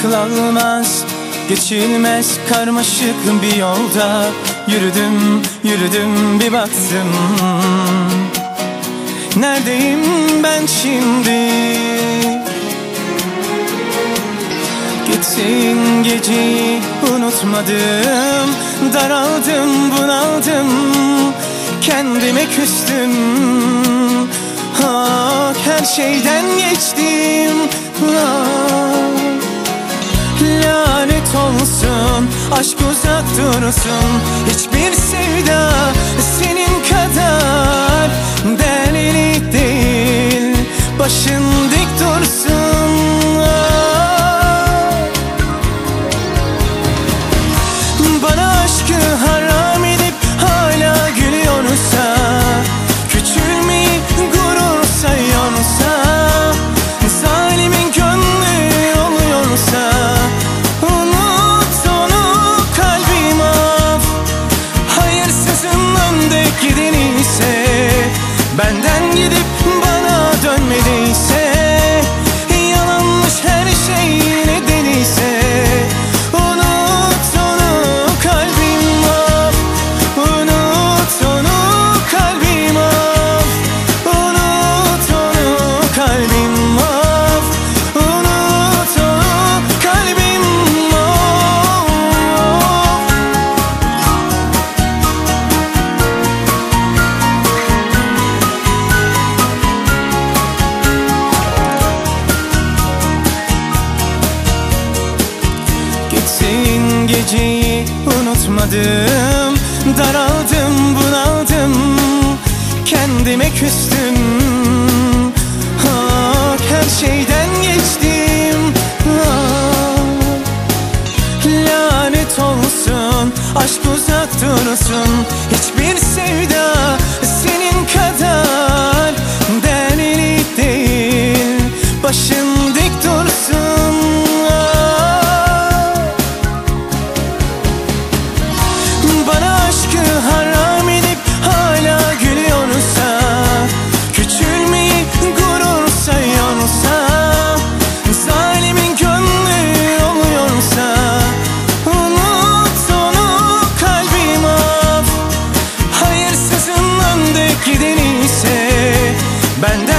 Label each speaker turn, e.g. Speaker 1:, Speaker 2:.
Speaker 1: akıl almaz Geçilmez karmaşık bir yolda Yürüdüm yürüdüm bir baktım. Neredeyim ben şimdi? Gitsin geceyi unutmadım Daraldım bunaldım Kendime küstüm. Ah her şeyden geçtim. Ah. Lanet olsun aşk uzak dursun. Hiçbir sevda senin kadar Değerli değil. Başın geceyi unutmadım. Daraldım bunaldım. Kendime küstüm. Ah, Her şeyden geçtim. Ah. Lanet olsun. Aşk uzak dursun. Hiçbir sevda Ben